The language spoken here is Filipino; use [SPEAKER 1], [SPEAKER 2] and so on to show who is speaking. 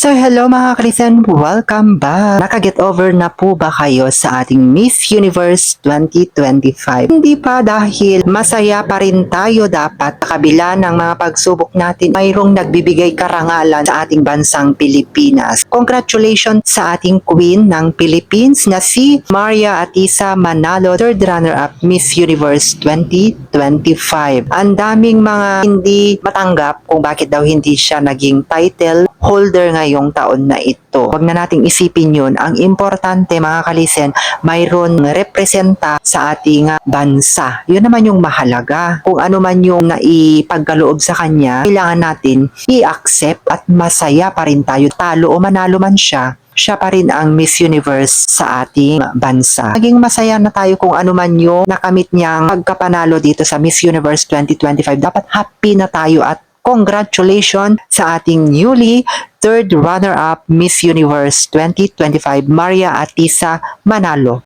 [SPEAKER 1] So hello mga kalisen, welcome back. Nakaget over na po ba kayo sa ating Miss Universe 2025? Hindi pa dahil masaya pa rin tayo dapat kabila ng mga pagsubok natin mayroong nagbibigay karangalan sa ating bansang Pilipinas. Congratulations sa ating queen ng Philippines na si Maria Atisa Manalo, third runner-up Miss Universe 2025. Ang daming mga hindi matanggap kung bakit daw hindi siya naging title holder ngayong taon na ito. Huwag na nating isipin yun. Ang importante mga kalisen, mayroon representa sa ating bansa. Yun naman yung mahalaga. Kung ano man yung naipagkaloob sa kanya, kailangan natin i-accept at masaya pa rin tayo. Talo o manalo man siya, siya pa rin ang Miss Universe sa ating bansa. Maging masaya na tayo kung ano man yung nakamit niyang pagkapanalo dito sa Miss Universe 2025. Dapat happy na tayo at congratulations sa ating newly third runner-up Miss Universe 2025, Maria Atisa Manalo.